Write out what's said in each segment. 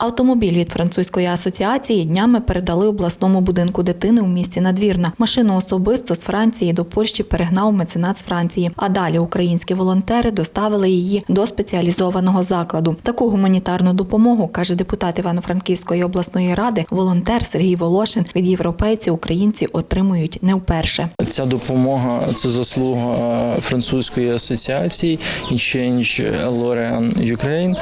Автомобіль від французької асоціації днями передали обласному будинку дитини у місті Надвірна. Машину особисто з Франції до Польщі перегнав меценат з Франції. А далі українські волонтери доставили її до спеціалізованого закладу. Таку гуманітарну допомогу каже депутат Івано-Франківської обласної ради, волонтер Сергій Волошин. Від європейців українці отримують не вперше. Ця допомога це заслуга е, французької асоціації Exchange Lorraine Ukraine.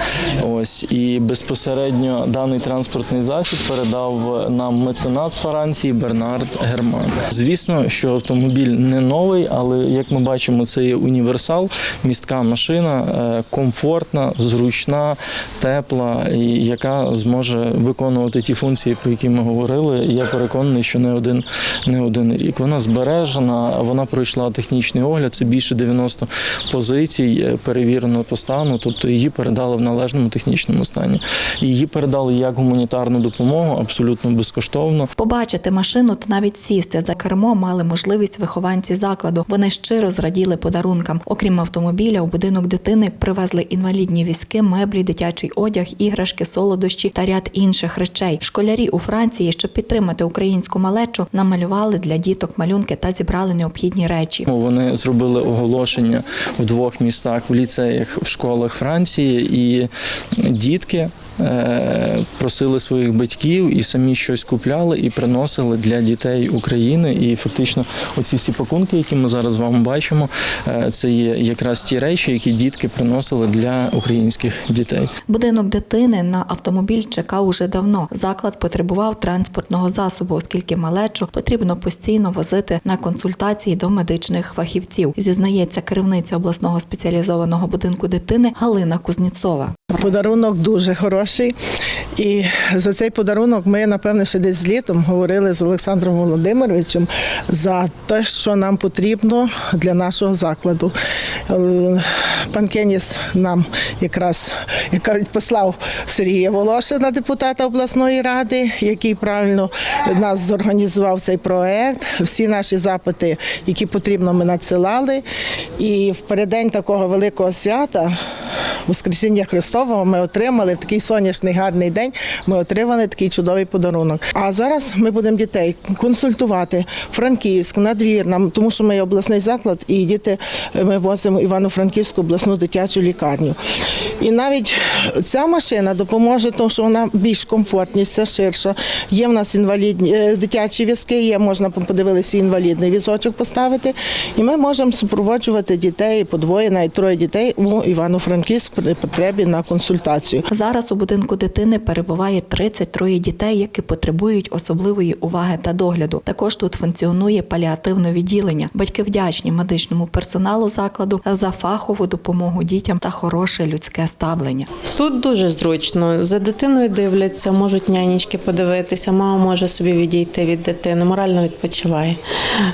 Ось і безпосередньо даний транспортний засіб передав нам меценат з Франції Бернард Герман. Звісно, що автомобіль не новий, але як ми бачимо, це є універсал, містка машина, е, комфортна, зручна, тепла, яка зможе виконувати ті функції, про які ми говорили. Я переконаний, що не один не один рік. Вона збережена, вона пройшла технічний огляд. Це більше 90 позицій е, перевірено по стану, тобто її передали в належному технічному стані. Її передали як гуманітарну допомогу, абсолютно безкоштовно. Побачити машину та навіть сісти за кермо мали можливість вихованці закладу. Вони щиро зраділи подарункам. Окрім автомобіля, у будинок дитини привезли інвалідні візки, меблі, дитячий одяг, іграшки, солодощі та ряд інших речей. Школярі у Франції, щоб підтримати українську малечу, намалювали для діток малюнки та зібрали необхідні речі. Вони зробили оголошення в двох містах, в ліцеях, в школах Франції, і дітки. Е, Просили своїх батьків і самі щось купляли і приносили для дітей України. І фактично, оці всі пакунки, які ми зараз з вами бачимо, е, це є якраз ті речі, які дітки приносили для українських дітей. Будинок дитини на автомобіль чекав уже давно. Заклад потребував транспортного засобу, оскільки малечу потрібно постійно возити на консультації до медичних фахівців. Зізнається керівниця обласного спеціалізованого будинку дитини Галина Кузніцова. Подарунок дуже хороший. І за цей подарунок ми, напевне, ще десь літом говорили з Олександром Володимировичем за те, що нам потрібно для нашого закладу. Е, Пан Кеніс нам якраз, як кажуть, послав Сергія Волошина, депутата обласної ради, який правильно нас зорганізував цей проект. Всі наші запити, які потрібно, ми надсилали. І в переддень такого великого свята, Воскресіння Христового, ми отримали в такий сонячний гарний день. Ми отримали такий чудовий подарунок. А зараз ми будемо дітей консультувати Франківськ, надвір нам, тому що ми є обласний заклад, і діти е, ми возимо Івано-Франківську обласну дитячу лікарню. І навіть ця машина допоможе, тому що вона більш комфортніша, ширша. Є в нас інвалідні е, дитячі візки, є можна подивилися інвалідний візочок поставити. І ми можемо супроводжувати дітей по двоє, навіть троє дітей у Івано-Франківськ при потребі на консультацію. Зараз у будинку дитини перебуває 33 дітей, які потребують особливої уваги та догляду. Також тут функціонує паліативне відділення. Батьки вдячні медичному персоналу закладу за фахову допомогу дітям та хороше людське ставлення. Тут дуже зручно. За дитиною дивляться, можуть нянечки подивитися, мама може собі відійти від дитини, морально відпочиває.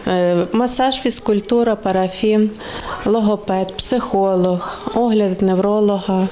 Е, Масаж, фізкультура, парафін, логопед, психолог, огляд невролога.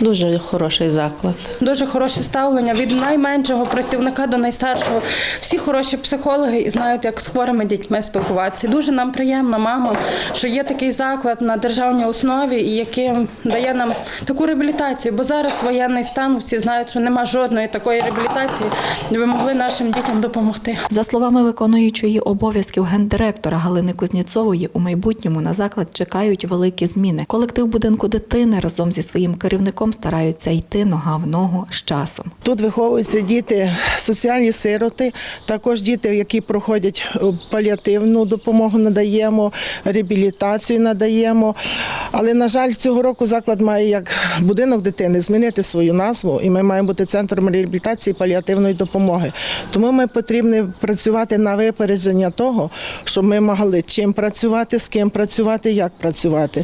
Дуже хороший заклад. Дуже хороше ставлення від найменшого працівника до найстаршого. Всі хороші психологи і знають, як з хворими дітьми спілкуватися. Дуже нам приємно, мамам, що є такий заклад на державній основі, і який дає нам таку реабілітацію. Бо зараз воєнний стан, всі знають, що нема жодної такої реабілітації, де ви могли нашим дітям допомогти. За словами виконуючої обов'язків гендиректора Галини Кузніцової, у майбутньому на заклад чекають великі зміни. Колектив будинку дитини разом зі своїм керівником стараються йти нога в ногу з часом. Тут виховуються діти, соціальні сироти, також діти, які проходять е, паліативну допомогу, надаємо, реабілітацію надаємо. Але, на жаль, цього року заклад має як будинок дитини змінити свою назву, і ми маємо бути центром реабілітації паліативної допомоги. Тому ми потрібні працювати на випередження того, щоб ми могли чим працювати, з ким працювати, як працювати.